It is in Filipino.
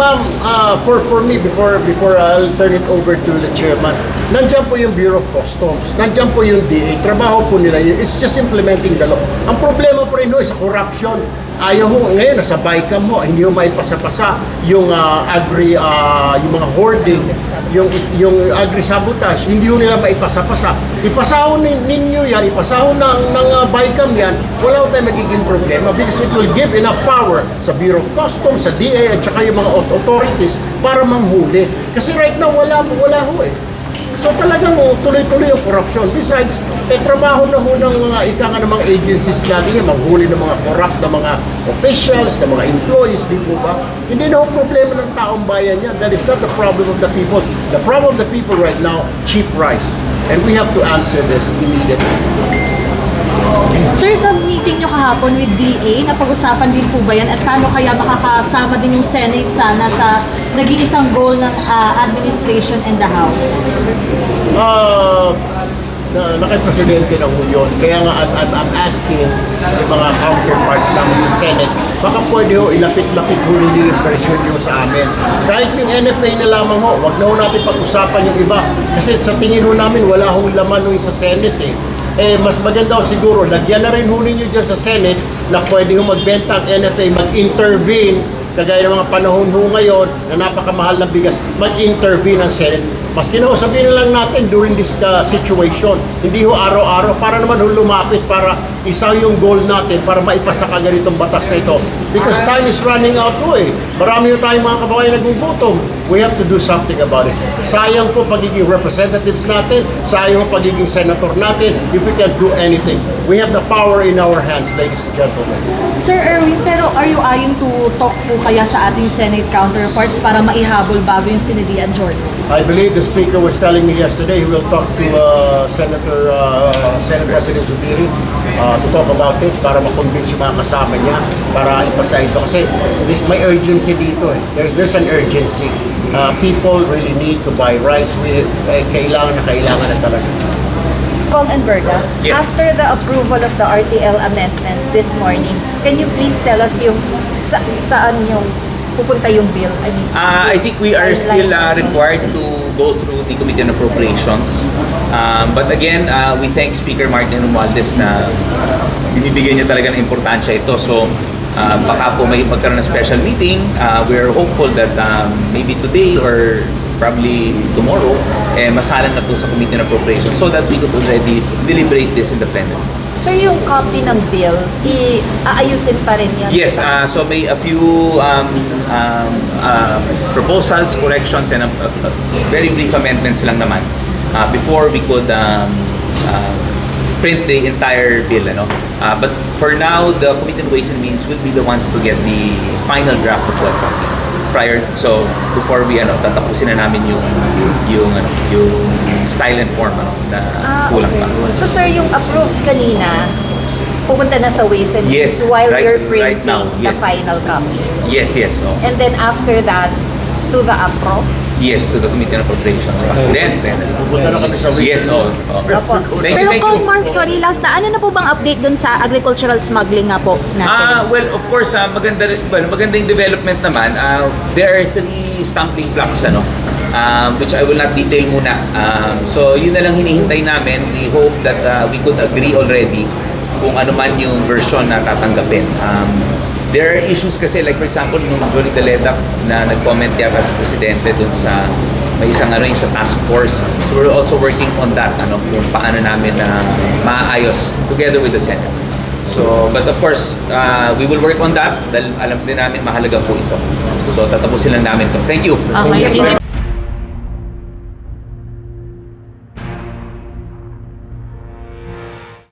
ma'am, ah, for for me before before I'll turn it over to the chairman. Nandiyan po yung Bureau of Customs. Nandiyan po yung DA. Trabaho po nila yun. It's just implementing the law. Ang problema po rin ho is corruption. Ayaw ho, ngayon nasa BICAM ho, hindi ho maipasa-pasa yung ah, agri, ah, yung mga hoarding, yung, yung agri-sabotage, hindi ho nila maipasa-pasa. Ipasaho nin- ninyo yan, ipasaho ng, ng ah, BICAM yan, wala ho tayong magiging problema because it will give enough power sa Bureau of Customs, sa DA, at saka yung mga au- authorities para manghuli. Kasi right now, wala, wala ho eh. So talagang oh, tuloy-tuloy yung corruption. Besides, eh, trabaho na ho ng mga ika nga ng mga agencies natin yan, maghuli ng mga corrupt na mga officials, ng mga employees, di po ba? Hindi na ho problema ng taong bayan yan. That is not the problem of the people. The problem of the people right now, cheap rice. And we have to answer this immediately. Sir, sa meeting nyo kahapon with DA, napag-usapan din po ba yan? At paano kaya makakasama din yung Senate sana sa nag-iisang goal ng ah, administration and the House? Uh, na, nakipresidente na ho yun. Kaya nga I'm, I'm, I'm asking yung mga counterparts namin sa Senate, baka pwede ho ilapit-lapit ho ninyo yung version nyo sa amin. Kahit yung NFA na lamang ho, wag na ho natin pag-usapan yung iba. Kasi sa tingin ho namin, wala hong laman ho sa Senate eh. Eh, mas maganda ho siguro, lagyan na rin ho ninyo dyan sa Senate na pwede ho magbenta ang NFA, mag-intervene kagaya ng mga panahon ho ngayon na napakamahal ng bigas, mag-intervene ang Senate. Ho, sabihin na lang natin during this uh, situation, hindi ho araw-araw, para naman ho lumapit para isa yung goal natin para maipasa ka ganitong batas na ito. Because time is running out ho eh. Marami ho tayong mga kababayan nagugutom. We have to do something about it. Sayang po pagiging representatives natin, sayang ang pagiging senator natin if we can't do anything. We have the power in our hands, ladies and gentlemen. Sir Erwin, pero are you ayon to talk po kaya sa ating Senate counterparts para maihabol bago yung sinidi adjournment? I believe the speaker was telling me yesterday he will talk to uh, Senator uh, Senate President Zubiri uh, to talk about it para makonvince yung mga kasama niya para ipasa ito kasi this may urgency dito eh. There, there's an urgency. Uh, people really need to buy rice. We eh, kailangan na kailangan na talaga. Kong and Berga, Yes. after the approval of the RTL amendments this morning, can you please tell us yung sa, saan yung pupunta yung bill? I mean, Uh, I think we are still uh, required to go through the Committee on Appropriations. Um, but again, uh, we thank Speaker Martin Romualdez na binibigyan niya talaga ng importansya ito. So, uh, baka po may magkaroon ng special meeting. Uh, we are hopeful that um, maybe today or probably tomorrow, eh, masalan na po sa Committee on Appropriations so that we could already deliberate this in the plenary. Sir, yung copy ng bill, i-aayusin pa rin yan? Yes, uh, so may a few um, um, uh, proposals, corrections, and a, a- a very brief amendments lang naman uh, before we could um, uh, print the entire bill. Ano? Uh, but for now, the Committee on Ways and Means will be the ones to get the final draft of copy prior so before we ano tatapusin na namin yung yung ano yung style and form ano na Ah, kulang okay. pa. So sir, yung approved kanina, pupunta na sa Ways and Yes, while right- you're right printing now, the yes. final copy. Yes, yes. Oh. And then after that, to the APRO? Yes, to the Committee on Appropriations pa. Then, then. Pupunta na kami sa Yes, oh. oh. Opo. Thank you, Pero thank kung you. Mark, sorry, last na, ano na po bang update dun sa agricultural smuggling nga po Ah, natin? well, of course, ah, maganda rin- well, magandang development naman. Ah, there are three stumbling blocks ano. Um, which I will not detail muna. Um, so, yun na lang hinihintay namin. We hope that ah, we could agree already kung ano man yung version na tatanggapin. Um, there are issues kasi, like for example, nung Johnny Deledac na nag-comment yata sa presidente dun sa may isang ano yung sa task force. So we're also working on that, ano, kung paano namin na maayos together with the Senate. So, but of course, uh, we will work on that dahil alam din namin mahalaga po ito. So, tatapusin lang namin ito. Thank you. Okay, thank you